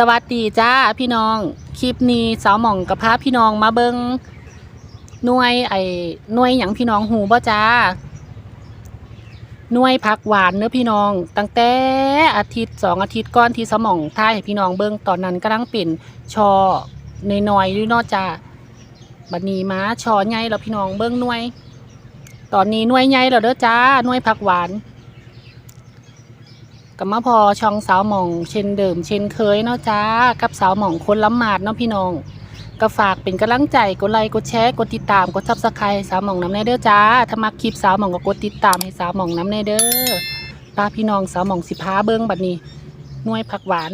สวัสดีจ้าพี่น้อง คลิปนี้สาวหม่องกับพาพี่น้องมาเบิงหน่วยไอ้หน่วยหยังพี่น้องหูบ่จ้าหน่วยผักหวานเนื้อพี่น้อง ตั้งแต่อาทิตย์สองอาทิตย์ก่อนที่สาวหม่องท่ายให้พี่น้องเบิงตอนนั้นกำลังเป็นชอใน้อยๆอยู่เนอกจ้าบัดนี้มาชอใหญ่แล้วพี่น้องเบิงหน่วย ตอนนี้หน่วยใหญ่แล้วเด้อจ้าหน่วยผักหวาน กับมาพอช่องสาวหม่องเช่นเดิม เช่นเคยเนาะจ้ากับสาวหม่องคนล้ำมาดเนาะพี่น้องก็ฝากเป็นกำลังใจกดไลค์กดแชร์กดติดตามกดซับสไครต์สาวหม่องน้ำในเด้อจ้าถ้ามักคลิปสาวหม่องก็กดติดตามให้สาวหม่องน้ำในเด้อป้าพี่น้องสาวหม่องสิพาเบิ้งบัดนี้น่วยผักหวาน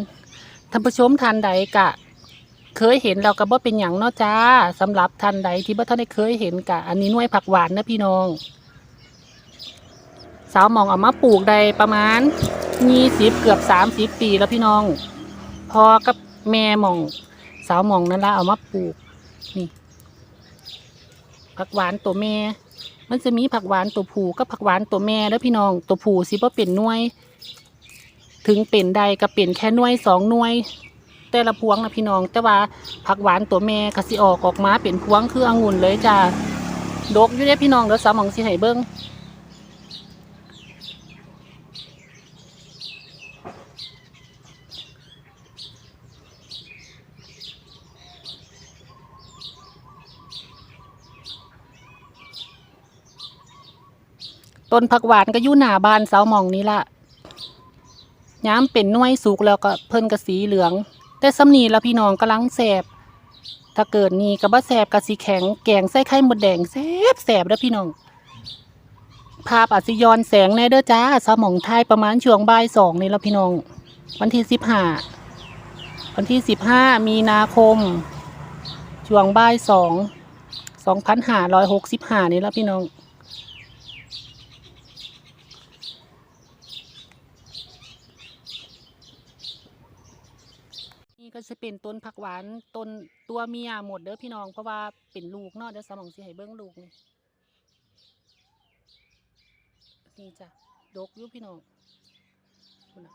ท่านผู้ชมทานใดกะ เคยเห็นเราก็บ่เป็นหยังเนาะจ้าสำหรับท่านใดที่บ่ท่านได้เคยเห็นกะ อันนี้น่วยผักหวานนะพี่น้อง สาวหม่องเอามาปลูกได้ประมาณ ยี่สิบเกือบสามสิบปีแล้วพี่น้อง พอกับแม่มอง สาวมองนั่นละเอามาปลูก นี่ ผักหวานตัวแม่ มันจะมีผักหวานตัวผู้กับผักหวานตัวแม่แล้วพี่น้อง ตัวผู้สิบ่เป็นน่วย ถึงเป็นใดก็เป็นแค่หน่วยสองน่วย แต่ละพวงนะพี่น้อง แต่ว่าผักหวานตัวแม่ก็สิออกออกมาเป็นพวงคือองุ่นเลยจ้าดกอยู่เด้อพี่น้องเดี๋ยวสาวมองสิให้เบิ้ง ต้นผักหวานก็อยู่หน้าบ้านเสาหมองนี้ละย้ำเป็นน่วยสุกแล้วก็เพิ่นกระสีเหลือง แต่สำนีแล้วพี่น้องกำลังแสบ ถ้าเกิดนี่ก็บ่แสบกระสีแข็งแกงใส่ไข่หมดแดงแสบแสบแล้วพี่น้อง ภาพอาจสิยอนแสงแน่เด้อจ้าเสาหมองไทยประมาณช่วงบ่ายสองนี่แล้วพี่น้อง วันที่สิบห้าวันที่สิบห้ามีนาคม ช่วงบ่ายสองสองพันห้าร้อยหกสิบห้านี่แล้วพี่น้อง จะเป็นต้นผักหวานต้นตัวเมียหมดเด้อพี่น้องเพราะว่าเป็นลูกเนาะเดี๋ยวสมองสิให้เบิ้งลูกนี่นี่จ้ะดกอยู่พี่น้องพุ่นน่ะ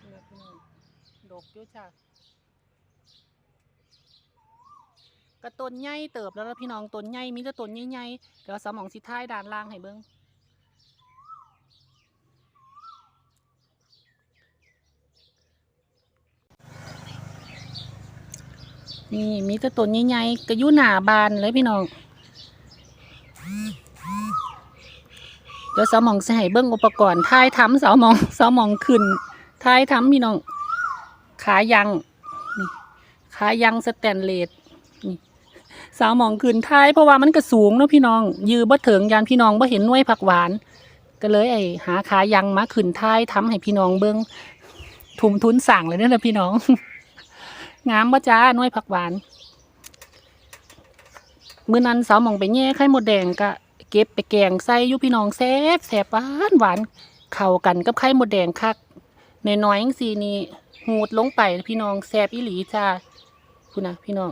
นี่นะพี่น้องดกอยู่จ้ะกระต้นใหญ่เติบแล้วพี่น้องต้นใหญ่มีแต่ต้นใหญ่ๆเดี๋ยวสมองสิท้ายด้านล่างให้เบิ้ง นี่มีแต่ต้นใหญ่ๆก็อยู่หน้าบานเลยพี่น้องเดี๋ยวสาหมองสิให้เบิ้องอุปกรณ์ท้ายทำสาหมองสาหมองขึ้นท้ายทำพี่น้อง ขายังขายังสแตนเลสนี่สาวหมองขึ้นท้ายเพราะว่ามันก็สูงเนาะพี่น้อง ยือบ่เถิงยานพี่น้องบ่เห็นหน่วยผักหวาน ก็เลยไอ้หาขายังมาขึ้นท้ายทำให้พี่น้องเบิ้องทุ่มทุนสั่งเลยเนี่ยนะพี่น้อง งามบ่จ้าน้วยผักหวาน มื้อนั้นสาวหมองไปแย่ไข่หมดแดงก็เก็บไปแกงใส่ยุพี่น้องแซ่บแซ่บหวานหวานเข้ากันกับไข่หมดแดงคักน้อยๆจังซี่นี่หูดลงไปพี่น้องแซ่บอีหลีจ้าคุณนะพี่น้อง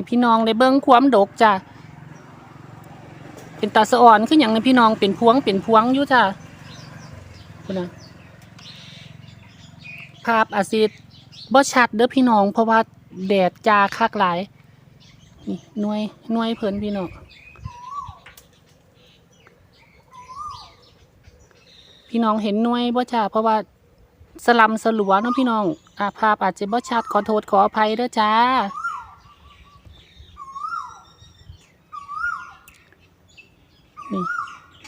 ให้พี่น้องได้เบิ้งความดกจ้ะเป็นตาสะอ่อนคืออย่างในพี่น้องเป็นพวงเป็นพวงอยู่จ้ะคุณนะภาพอาจสิบ่ชัดเด้อพี่น้อง เพราะว่าแดดจ้าคักหลายนี่หน่วยหน่วยเพิ่นพี่น้องพี่น้องเห็นหน่วยบ่จ้าเพราะว่าสลัมสลัวเนาะพี่น้องอาภาพอาจจะบ่ชัดขอโทษขออภัยเด้อจ้า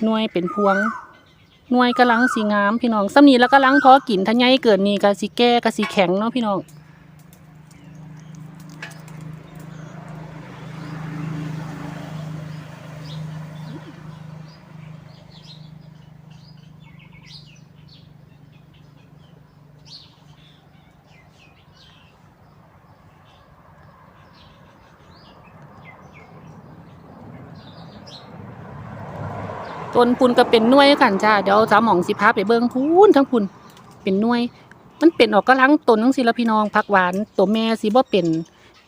หน่วยเป็นพวงหน่วยกำลังสีงามพี่น้องซ้ำนี้แล้วก็ลังพอกินถ้าใหญ่เกินนี่กะสีแก่กะสีแข็งเนาะพี่น้อง ต้นพุนก็เป็นน่วยกันจ้าเดี๋ยวสามหมองสิพาไปเบิ่งพูนทั้งพุนเป็นน่วย มันเป็นออกกำลังต้นทั้งสิละพี่น้องผักหวานตัวแม่สิบ่เป็น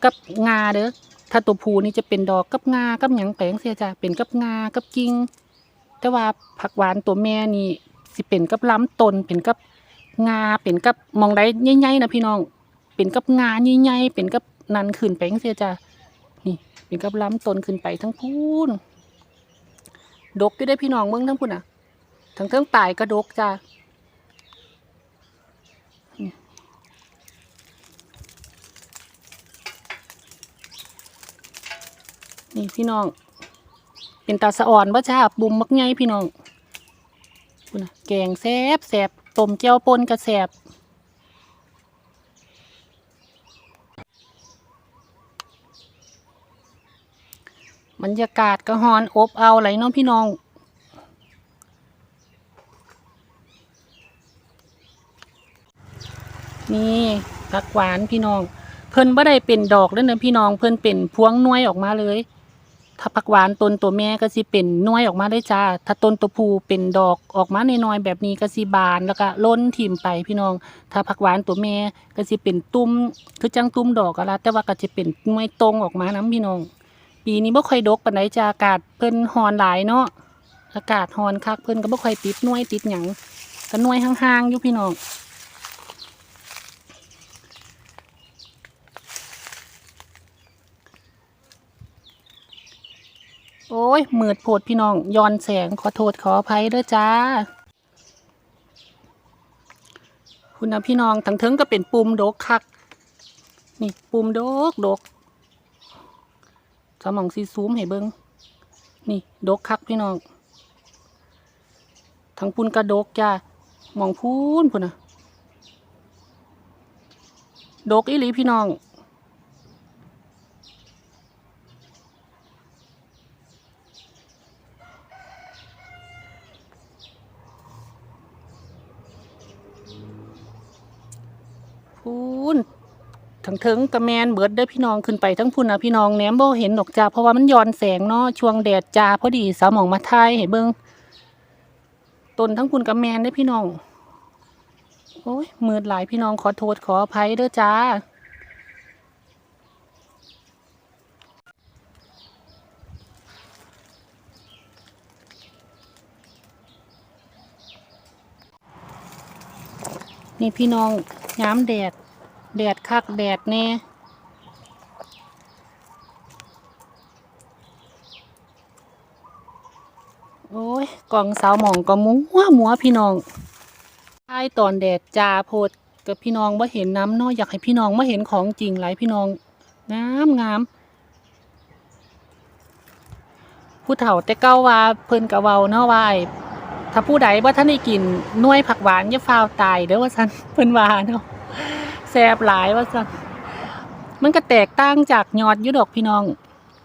กับงาเด้อถ้าตัวผูนี่จะเป็นดอกกับงากับหยังแปลงเสียจ้าเป็นกับงากับกิ่งแต่ว่าผักหวานตัวแม่นี่สิเป็นกับลำต้นเป็นกับงาเป็นกับมองใดใหญ่ๆนะพี่น้อง เป็นกับงาใหญ่ๆเป็นกับนันขึ้นไปจังซี่จ้ะนี่เป็นกับล้ำต้นขึ้นไปทั้งพูน ดกอยู่ได้พี่น้องเมืองทั้งพูนอะทั้งเทิงปลายกระดกจ้ะนี่นี่พี่น้อง เป็นตาสะอ่อนว่จ้าบุ่มมักไงพี่น้องพูนอะแกงแซบแซบต้มเจียวปนกระแซบ บรรยากาศก็ฮอนอบเอาไหลเน้องพี่น้อง นี่ผักหวานพี่น้อง เพิ่นบ่ได้เป็นดอกแล้วเนะพี่น้อง เพิ่นเป็นพวงน่วยออกมาเลย ถ้าผักหวานต้นตัวแม่ก็สิเป็นน่วยออกมาได้จ้า ถ้าต้นตัวผู้เป็นดอกออกมาในน้อยแบบนี้ก็สิบานแล้วก็ล้นถิ่มไปพี่น้อง ถ้าผักหวานตัวแม่ก็สิเป็นตุ้มคือจังตุ้มดอกก็ละแต่ว่าก็จะเป็นน่วยตรงออกมานํพี่น้อง ปีนี้บ่ค่อยดกปานใดจ้าอากาศเพิ่นฮอนหลายเนาะอากาศฮอนคักเพิ่นก็บ่ค่อยติดน่วยติดหยังก็น่วยห่างๆอยู่พี่น้องโอ้ยมืดโพดพี่น้องย้อนแสงขอโทษขออภัยเด้อจ้า คุณนะพี่น้องทั้งเทิงก็เป็นปุ่มดกคัก นี่ปุ่มดกดก สมองซีซูมให้เบิงนี่ ดกคักพี่น้องทั้งปุนกระดกจ้ามองพูนพุ่นนะดกอีหลีพี่น้อง พูน ทั้งเทิงกระแมนเบิดได้พี่น้องขึ้นไปทั้งพุ่นนะพี่น้องแหนมบ่เห็นดอกจ้าเพราะว่ามันย้อนแสงเนาะช่วงแดดจ้าพอดีสาวหมองมาทายให้เบิ่งต้นทั้งพุ่นกระแมนได้พี่น้องโอ้ยมืดหลายพี่น้องขอโทษขออภัยเด้อจ้านี่พี่น้องย้ำแดด แดดคักแดดแน่โอ้ยกล่องสาวหมองก็มัวมัวพี่น้องใต้ตอนแดดจ้าโพดกับพี่น้องว่าเห็นน้ำเนาะอยากให้พี่น้องมาเห็นของจริงหลายพี่น้องงามงามผู้เฒ่าแต่เก้าว่าเพิ่นกะเว้าเนาะว่าไอ้ถ้าผู้ใดว่าท่านได้กินน่วยผักหวานอย่าฟาวตายเด้อว่าซั่นเพิ่นว่าเนาะ แซบหลายว่าซั่นมันก็แตกต่างจากยอดยุดอกพี่น้อง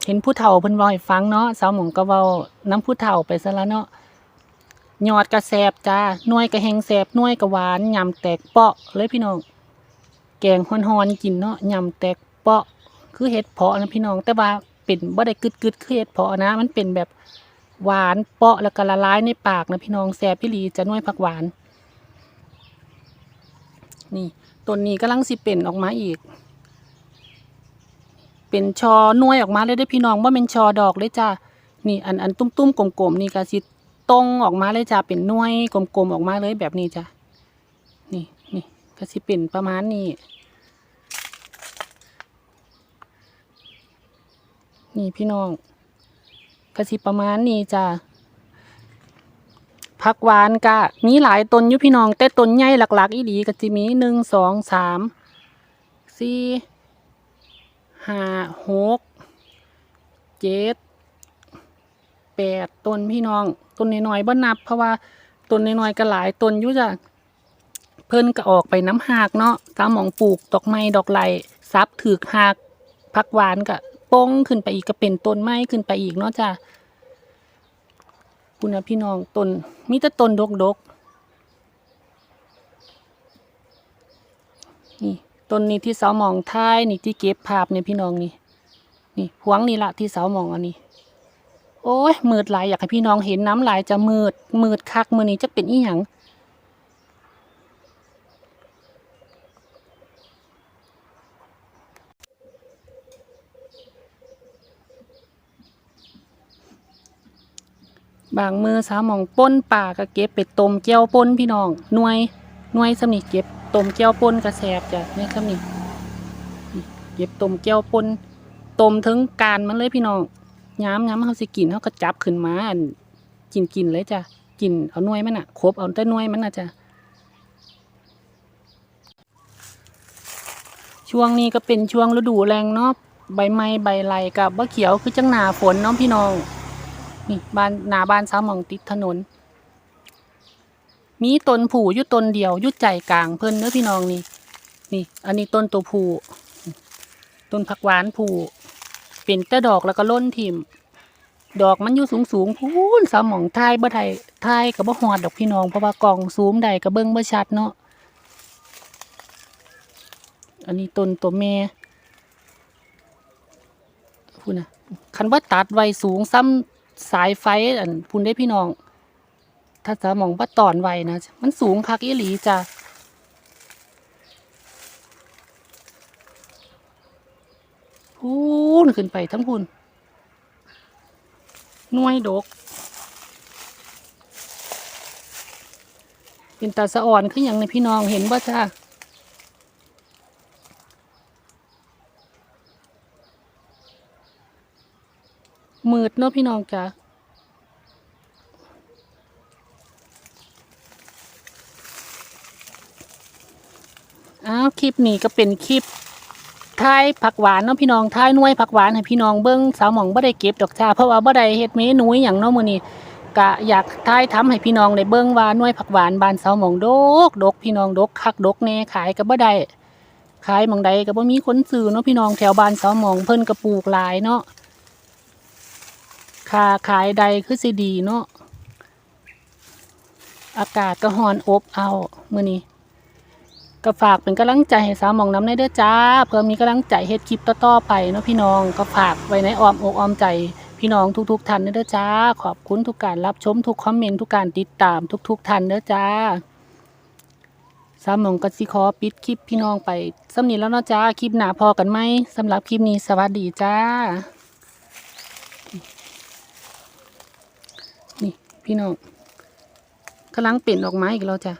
เห็นผู้เฒ่าเพิ่นเว้าให้ฟังเนาะสาวหมองก็เว้าน้ำผู้เฒ่าไปซะแล้วเนาะยอดก็แซบจ้าหน่วยก็แห้งแซบหน่วยก็หวานยำแตกเปาะเลยพี่น้อง แกงฮ้อนๆกินเนาะยำแตกเปาะ คือเห็ดเพาะนะพี่น้อง แต่ว่าเป็นบ่ได้กึดๆคือเห็ดเพาะนะ มันเป็นแบบหวานเปาะแล้วก็ละลายในปากนะพี่น้องแซบพี่ลีจะน่วยผักหวาน นี่ ต้นนี้กำลังสิเป็นออกมาอีก เป็นชอหน่วยออกมาเลยได้พี่น้องว่าเป็นชอดอกเลยจ้านี่อันอันตุ้มๆกลมๆนี่ก็สิตรงออกมาเลยจ้าเป็นหน่วยกลมๆออกมาเลยแบบนี้จ้านี่นี่ก็สิเป็นประมาณนี้นี่พี่น้องก็สิประมาณนี้จ้า ผักหวานกะมีหลายต้นอยู่พี่น้อง แต่ต้นใหญ่หลัก ๆ อีหลีก็จะมีหนึ่งสองสามสี่ห้าหกเจ็ดแปดต้นพี่น้องต้นน้อยๆบ่นับ เพราะว่าต้นน้อยๆก็หลายต้นอยู่จ้ะเพิ่นก็ออกไปน้ำหากเนาะตามหมองปลูกดอกไม้ดอกไหลซับถือหากผักหวานก็ป้งขึ้นไปอีกก็เป็นต้นไม้ขึ้นไปอีกเนาะจ้ะ คุณนะพี่น้องต้นมีแต่ต้นดกดกๆนี่ต้นนี้ที่เสาหมองท้ายนี่ที่เก็บภาพเนี่ยพี่น้องนี่นี่พวงนี่ละที่เสาหมองอันนี้ โอ้ยมืดหลายอยากให้พี่น้องเห็นน้ำลายจะมืดมืดคักมือนี้จะเป็นอีหยัง บางมือสาวมองป้นป่าก็เก็บไปต้มเจียวป่นพี่น้องหน่วยหน่วยสำนี่เก็บต้มเจียวป่นกระแสบจ้ะนี่สำนี่นี่เก็บต้มเจียวป่นต้มถึงการมันเลยพี่น้องย้ำย้ำเขาสิกินเขาก็จับขึ้นมาอันกินกินเลยจ้ะกินเอาหน่วยมันอะครบเอาแต่หน่วยมันอะจ้ะช่วงนี้ก็เป็นช่วงฤดูแรงเนาะใบไม้ใบไหลกับบ่เขียวคือจังหนาฝนเนาะพี่น้อง นี่บ้านหนาบ้านสาวหมองติดถนน มีต้นผูอยู่ต้นเดียวยู่ใจกลางเพิ่นเด้อพี่น้องนี่นี่ อันนี้ต้นตัวผูต้นผักหวานผูเป็นแต่ดอกแล้วก็ล้นทิมดอกมันอยู่สูงสูงพูนสาวหมองทายบ่ได้ทายก็บ่ฮอดดอกพี่น้องเพราะว่ากล่องซูมได้ก็เบิ่งบ่ชัดเนาะอันนี้ต้นตัวแม่พูดนะคันว่าตัดไว้สูงซ้ำ สายไฟอันพูนได้พี่น้อง ถ้าสมองบ่ตอนไว้นะ มันสูงคักอีหลีจ้ะพูนขึ้นไปทั้งพูนน่วยดก เป็นตาสะอ่อนคืออย่างในพี่น้องเห็นว่าจ้า มืดเนาะพี่น้องจ้าอ้าวคลิปนี้ก็เป็นคลิปท้ายผักหวานเนาะพี่น้องท้ายน่วยผักหวานให้พี่น้องเบิ้งสาวหมองบ่ได้เก็บดอกจ้าเพราะว่าบ่ได้เฮ็ดเมนูอย่างเนาะมื้อนี้กะอยากท้ายทำให้พี่น้องได้เบิ้งว่าน่วยผักหวานบานสาวหมองดกดกพี่น้องดกคักดกแน่ขายก็บ่ได้ขายหม่องใดก็บ่มีคนซื้อเนาะพี่น้องแถวบ้านสาวหมองเพิ่นก็ปลูกหลายเนาะ ค่าขายใดคือสิดีเนาะอากาศก็ร้อนอบเอามื้อนี้ก็ฝากเป็นกำลังใจให้สาวมองน้ำในเด้อจ้า เพื่อมีกำลังใจเฮ็ดคลิปต่อๆไปเนาะพี่น้องก็ฝากไว้ในอ้อมอกอ้อมใจพี่น้องทุกๆท่านเด้อจ้า ขอบคุณทุกการรับชมทุกคอมเมนต์ทุกการติดตามทุกๆท่านเด้อจ้าสาวมองก็สิขอปิดคลิปพี่น้องไปสำนีแล้วเนาะจ้าคลิปหนาพอกันไหมสำหรับคลิปนี้สวัสดีจ้า นี่พี่น้องกำลังเปลี่ยนออกไม้อีกแล้วจ้ะ